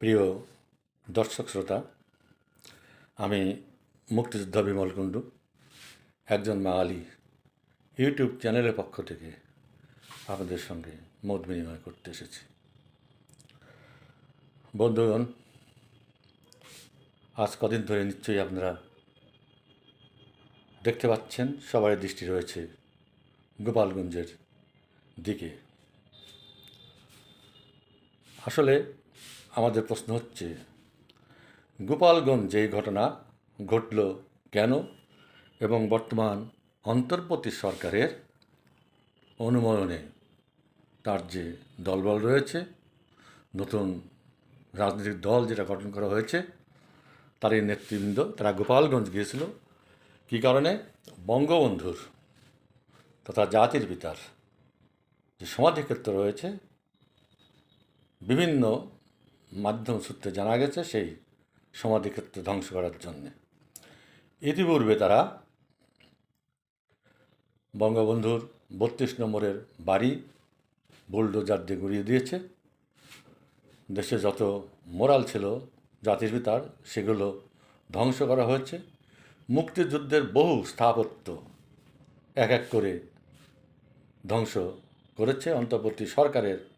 প্রিয় দর্শক শ্রোতা, আমি মুক্তিযোদ্ধা বিমল কুণ্ডু, একজন বাঙালি ইউটিউব চ্যানেলের পক্ষ থেকে আপনাদের সঙ্গে মত বিনিময় করতে এসেছি। বন্ধুগণ, আজ কদিন ধরে নিশ্চয়ই আপনারা দেখতে পাচ্ছেন, সবারই দৃষ্টি রয়েছে গোপালগঞ্জের দিকে। আসলে আমাদের প্রশ্ন হচ্ছে, গোপালগঞ্জ ঘটনা ঘটল কেন এবং বর্তমান অন্তর্বর্তী সরকারের অনুমোদনে তার যে দলবল রয়েছে, নতুন রাজনৈতিক দল যেটা গঠন করা হয়েছে তার এই নেতৃবৃন্দ তারা গোপালগঞ্জ গিয়েছিল। কী কারণে? বঙ্গবন্ধুর তথা জাতির পিতার যে সমাধিক্ষেত্র রয়েছে, বিভিন্ন মাধ্যম সূত্রে জানা গেছে সেই সমাধিক্ষেত্র ধ্বংস করার জন্যে। ইতিপূর্বে তারা বঙ্গবন্ধুর বত্রিশ নম্বরের বাড়ি বুলডোজার দিয়ে গুড়িয়ে দিয়েছে। দেশে যত মোরাল ছিল, জাতির পিতার সেগুলো ধ্বংস করা হয়েছে। মুক্তিযুদ্ধের বহু স্থাপত্য এক এক করে ধ্বংস করেছে। অন্তর্বর্তী সরকারের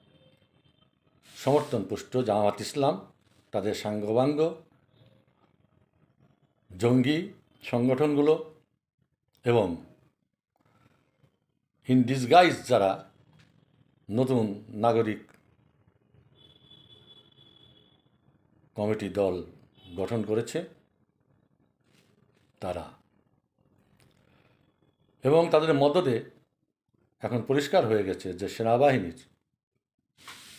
সমর্থন পুষ্ট জামাত ইসলাম, তাদের সাঙ্গবাঙ্গ, জঙ্গি সংগঠনগুলো এবং ইন ডিসগাইজ যারা নতুন নাগরিক কমিটি দল গঠন করেছে, তারা। এবং তাদের মদদে এখন পরিষ্কার হয়ে গেছে যে সেনাবাহিনীর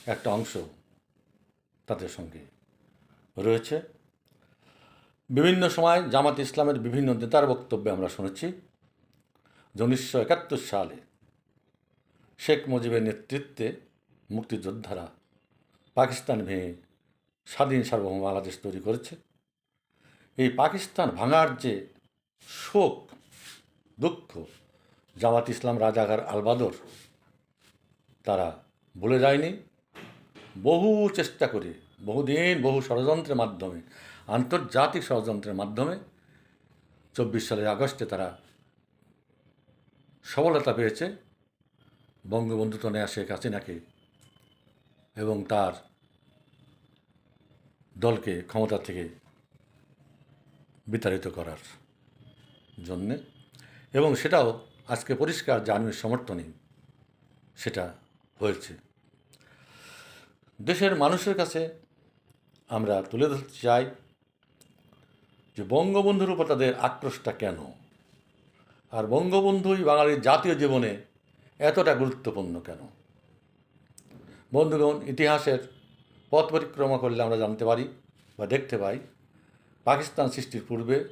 একটা অংশ তাদের সঙ্গে রয়েছে। বিভিন্ন সময় জামাত ইসলামের বিভিন্ন নেতার বক্তব্যে আমরা শুনেছি যে উনিশশো একাত্তর সালে শেখ মুজিবের নেতৃত্বে মুক্তিযোদ্ধারা পাকিস্তান ভেঙে স্বাধীন সার্বভৌম বাংলাদেশ তৈরি করেছে। এই পাকিস্তান ভাঙার যে শোক, দুঃখ জামাত ইসলাম রাজাগার আলবাদর তারা ভুলে যায়নি। বহু চেষ্টা করে, বহুদিন বহু ষড়যন্ত্রের মাধ্যমে, আন্তর্জাতিক ষড়যন্ত্রের মাধ্যমে চব্বিশ সালের আগস্টে তারা সফলতা পেয়েছে। বঙ্গবন্ধু তো নেয়া শেখ হাসিনাকে এবং তার দলকে ক্ষমতা থেকে বিতাড়িত করার জন্যে এবং সেটাও আজকে পরিষ্কার জানুয়ের সমর্থনে সেটা হয়েছে। দেশের মানুষের কাছে আমরা তুলে ধরতে চাই যে বঙ্গবন্ধুর উপর তাদের আক্রোশটা কেন? আর বঙ্গবন্ধুই বাঙালির জাতীয় জীবনে এতটা গুরুত্বপূর্ণ কেন? বন্ধুগণ, ইতিহাসের পথ পরিক্রমা করলে আমরা জানতে পারি বা দেখতে পাই, পাকিস্তান সৃষ্টির পূর্বে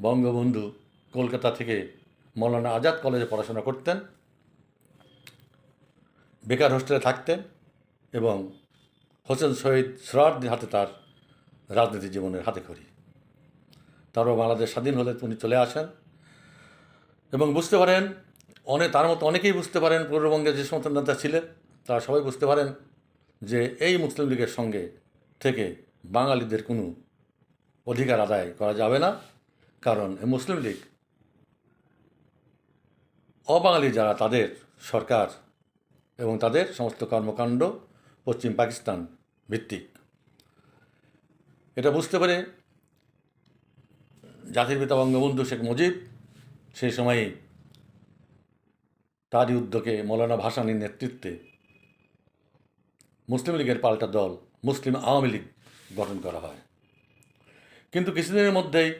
বঙ্গবন্ধু কলকাতা থেকে মৌলানা আজাদ কলেজে পড়াশোনা করতেন, বেকার হোস্টেলে থাকতেন এবং হোসেন শহীদ সরার্দির হাতে তার রাজনীতি জীবনের হাতে খড়ি। তারপর বাংলাদেশ স্বাধীন হলে উনি চলে আসেন। এবং বুঝতে পারেন অনেক তার মতো অনেকেই বুঝতে পারেন পূর্ববঙ্গে যে সমস্ত নেতা ছিলেন, তারা সবাই বুঝতে পারেন যে এই মুসলিম লীগের সঙ্গে থেকে বাঙালিদের কোনো অধিকার আদায় করা যাবে না। কারণ এই মুসলিম লীগ অবাঙালি যারা তাদের সরকার এবং তাদের সমস্ত কর্মকাণ্ড পশ্চিম পাকিস্তান ভিত্তিক। এটা বুঝতে পারে জাতির পিতা বঙ্গবন্ধু শেখ মুজিব সেই সময়ই তারই উদ্যোগে মৌলানা ভাসানির নেতৃত্বে মুসলিম লীগের পাল্টা দল, মুসলিম আওয়ামী লীগ গঠন করা হয়। কিন্তু কিছুদিনের মধ্যেই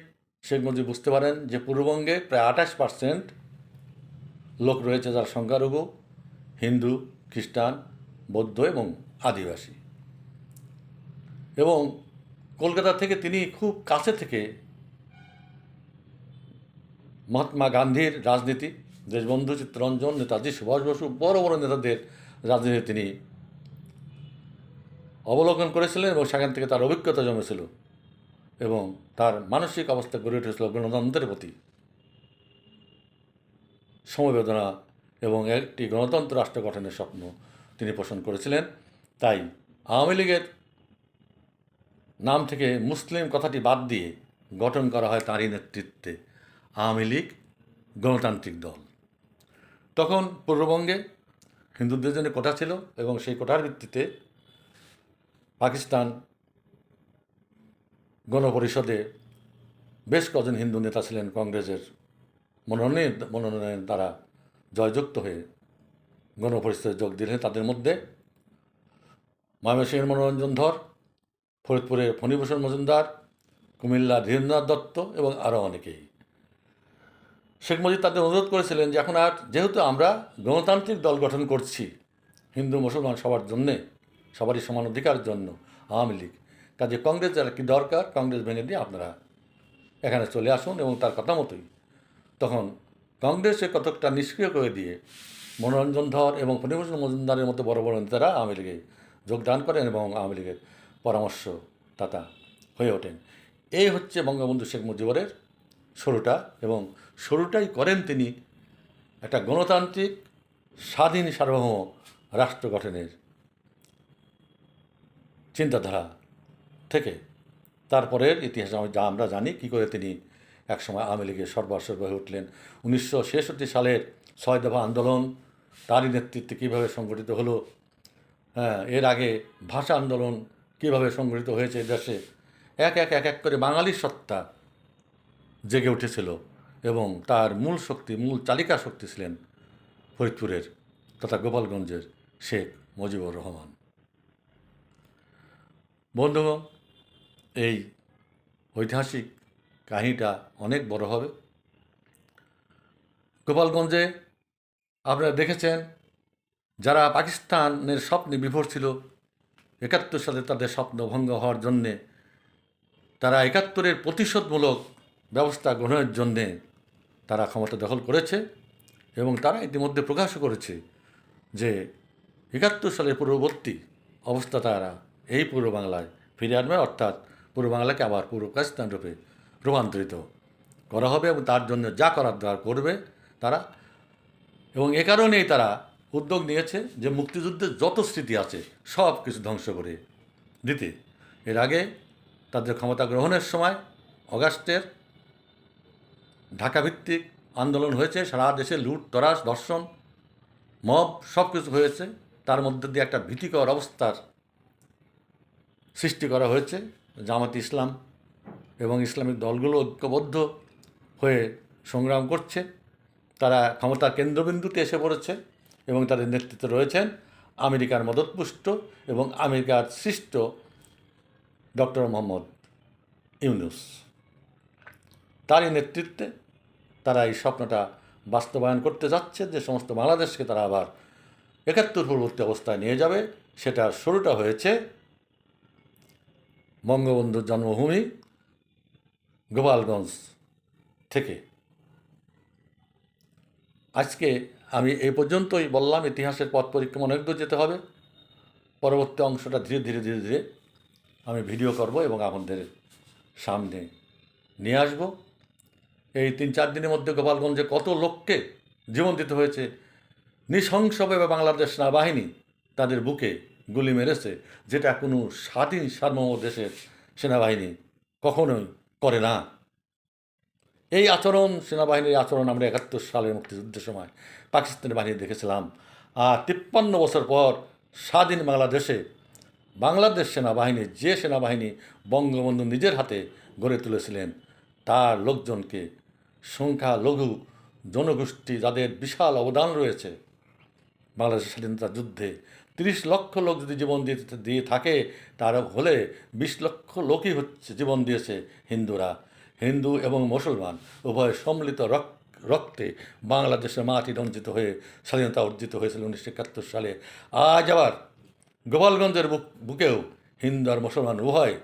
শেখ মুজিব বুঝতে পারেন যে পূর্ববঙ্গে প্রায় আঠাশ পার্সেন্ট লোক রয়েছে যার সংখ্যালঘু, হিন্দু, খ্রিস্টান, বৌদ্ধ এবং আদিবাসী। এবং কলকাতা থেকে তিনি খুব কাছে থেকে মহাত্মা গান্ধীর রাজনীতি, দেশবন্ধু চিত্তরঞ্জন, নেতাজি সুভাষ বসু, বড় বড় নেতাদের রাজনীতি তিনি অবলোকন করেছিলেন এবং সেখান থেকে তার অভিজ্ঞতা জমেছিল এবং তার মানসিক অবস্থা গড়ে উঠেছিল গণতন্ত্রের প্রতি। সমবেদনা এবং একটি গণতন্ত্র রাষ্ট্র গঠনের স্বপ্ন তিনি পোষণ করেছিলেন। তাই আওয়ামী লীগের নাম থেকে মুসলিম কথাটি বাদ দিয়ে গঠন করা হয় তাঁরই নেতৃত্বে আওয়ামী লীগ গণতান্ত্রিক দল। তখন পূর্ববঙ্গে হিন্দুদের জন্য কোটা ছিল এবং সেই কোটার ভিত্তিতে পাকিস্তান গণপরিষদে বেশ কজন হিন্দু নেতা ছিলেন, কংগ্রেসের মনোনয়ন মনোনয়নের দ্বারা জয়যুক্ত হয়ে গণপরিষদে যোগ দিলেন। তাদের মধ্যে ময়মনসিংহের মনোরঞ্জন ধর, ফরিদপুরের ফণীভূষণ মজুমদার কুমিল্লা ধীরেন্দ্রনাথ দত্ত এবং আরও অনেকেই। শেখ মুজিব তাদের অনুরোধ করেছিলেন যে এখন আর যেহেতু আমরা গণতান্ত্রিক দল গঠন করছি, হিন্দু মুসলমান সবার জন্যে, সবারই সমান অধিকারের জন্য আওয়ামী লীগ, কাজে কংগ্রেস যারা কি দরকার, কংগ্রেস ভেঙে দিয়ে আপনারা এখানে চলে আসুন এবং তার কথা মতোই। তখন কংগ্রেসে কতকটা নিষ্ক্রিয় করে দিয়ে মনোরঞ্জন ধর এবং ফণীভূষণ মজুমদারের মতো বড় বড় নেতারা আওয়ামী লীগে যোগদান করেন এবং আওয়ামী লীগের পরামর্শদাতা হয়ে ওঠেন। এই হচ্ছে বঙ্গবন্ধু শেখ মুজিবুরের শুরুটা এবং শুরুটাই করেন তিনি একটা গণতান্ত্রিক স্বাধীন সার্বভৌম রাষ্ট্র গঠনের চিন্তাধারা থেকে। তারপরের ইতিহাস যা আমরা জানি, কী করে তিনি একসময় আওয়ামী লীগের সর্বাসর্ব হয়ে উঠলেন। উনিশশো ছেষট্টি সালের ছয় দফা আন্দোলন, তারই নেতৃত্বে কীভাবে সংগঠিত হলো হ্যাঁ এর আগে ভাষা আন্দোলন কীভাবে সংগঠিত হয়েছে দেশে? এক এক এক এক করে বাঙালির সত্তা জেগে উঠেছিল এবং তার মূল শক্তি, মূল চালিকা শক্তি ছিলেন ফরিদপুরের তথা গোপালগঞ্জের শেখ মুজিবুর রহমান। বন্ধুগণ, এই ঐতিহাসিক কাহিনীটা অনেক বড় হবে। গোপালগঞ্জে আপনারা দেখেছেন যারা পাকিস্তানের স্বপ্নে বিভোর ছিল, একাত্তর সালে তাদের স্বপ্ন ভঙ্গ হওয়ার জন্যে, তারা একাত্তরের প্রতিশোধমূলক ব্যবস্থা গ্রহণের জন্যে তারা ক্ষমতা দখল করেছে এবং তারা ইতিমধ্যে প্রকাশও করেছে যে একাত্তর সালের পূর্ববর্তী অবস্থা তারা এই পূর্ব বাংলায় ফিরে আনবে, অর্থাৎ পূর্ব বাংলাকে আবার পূর্ব পাকিস্তান রূপে রূপান্তরিত করা হবে এবং তার জন্য যা করার দরকার করবে তারা। এবং এ কারণেই তারা উদ্যোগ নিয়েছে যে মুক্তিযুদ্ধের যত স্মৃতি আছে, সব কিছু ধ্বংস করে দিতে। এর আগে তাদের ক্ষমতা গ্রহণের সময় অগাস্টের ঢাকাভিত্তিক আন্দোলন হয়েছে, সারা দেশে লুট তরাস ধর্ষণ, মব, সব কিছু হয়েছে। তার মধ্যে দিয়ে একটা ভীতিকর অবস্থার সৃষ্টি করা হয়েছে। জামাত ইসলাম এবং ইসলামিক দলগুলো ঐক্যবদ্ধ হয়ে সংগ্রাম করছে। তারা ক্ষমতার কেন্দ্রবিন্দুতে এসে পড়েছে। এবং তাদের নেতৃত্বে রয়েছেন আমেরিকার মদতপুষ্ট এবং আমেরিকার সৃষ্ট ডক্টর মোহাম্মদ ইউনুস। তারই নেতৃত্বে তারা এই স্বপ্নটা বাস্তবায়ন করতে যাচ্ছে যে সমস্ত বাংলাদেশকে তারা আবার একাত্তর পূর্ববর্তী অবস্থায় নিয়ে যাবে। সেটার শুরুটা হয়েছে বঙ্গবন্ধুর জন্মভূমি গোপালগঞ্জ থেকে। আজকে আমি এই পর্যন্তই বললাম, ইতিহাসের পথ পরিক্রমা অনেক দূর যেতে হবে। পরবর্তী অংশটা ধীরে ধীরে ধীরে ধীরে আমি ভিডিও করব এবং আপনাদের সামনে নিয়ে আসব। এই তিন, চার দিনের মধ্যে গোপালগঞ্জে কত লোককে জীবন দিতে হয়েছে নৃশংসভাবে বাংলাদেশ সেনাবাহিনী তাদের বুকে গুলি মেরেছে, যেটা কোনো স্বাধীন, সার্বভৌম দেশের সেনাবাহিনী কখনোই করে না। এই আচরণ, সেনাবাহিনীর আচরণ আমরা একাত্তর সালের মুক্তিযুদ্ধের সময় পাকিস্তানের বাহিনী দেখেছিলাম। আর তিপ্পান্ন বছর পর স্বাধীন বাংলাদেশে বাংলাদেশ সেনাবাহিনী, যে সেনাবাহিনী বঙ্গবন্ধু নিজের হাতে গড়ে তুলেছিলেন, তার লোকজনকে সংখ্যালঘু জনগোষ্ঠী যাদের বিশাল অবদান রয়েছে, বাংলাদেশের স্বাধীনতা যুদ্ধে তিরিশ লক্ষ লোক যদি জীবন দিয়ে দিয়ে থাকে, তার হলে বিশ লক্ষ লোকই হচ্ছে, জীবন দিয়েছে হিন্দুরা। হিন্দু এবং মুসলমান উভয় সম্মিলিত রক- রক্তে বাংলাদেশের মাটি রঞ্জিত হয়ে, স্বাধীনতা অর্জিত হয়েছিল উনিশশো একাত্তর সালে। আজ আবার গোপালগঞ্জের বুক, বুকেও হিন্দু আর মুসলমান উভয়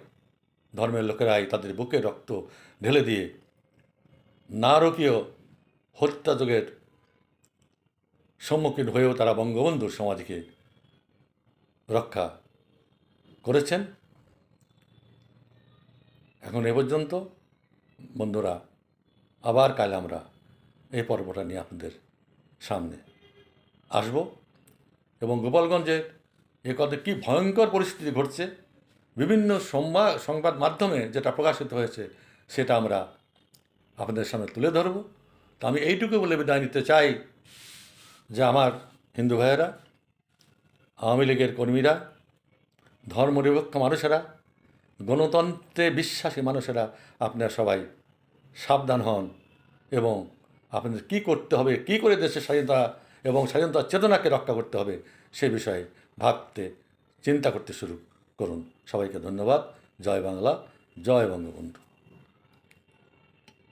ধর্মের লোকেরাই তাদের বুকে রক্ত ঢেলে দিয়ে নারকীয় হত্যাযোগের সম্মুখীন হয়েও তারা বঙ্গবন্ধুর সমাধিকে রক্ষা করেছেন। এখন এ পর্যন্ত বন্ধুরা, আবার কাল আমরা এই পর্বটা নিয়ে আপনাদের সামনে আসব। এবং গোপালগঞ্জের এ কথা কী ভয়ঙ্কর পরিস্থিতি ঘটছে, বিভিন্ন সংবাদ সংবাদ মাধ্যমে যেটা প্রকাশিত হয়েছে, সেটা আমরা আপনাদের সামনে তুলে ধরব। তো আমি এইটুকু বলে বিদায় নিতে চাই যে আমার হিন্দু ভাইয়েরা, আওয়ামী লীগের কর্মীরা, ধর্মনিরপেক্ষ মানুষেরা গণতন্ত্রে বিশ্বাসী মানুষেরা আপনারা সবাই সাবধান হন এবং আপনাদের কী করতে হবে, কী করে দেশের স্বাধীনতা এবং স্বাধীনতার চেতনাকে রক্ষা করতে হবে সে বিষয়ে ভাবতে, চিন্তা করতে শুরু করুন। সবাইকে ধন্যবাদ। জয় বাংলা, জয় বঙ্গবন্ধু।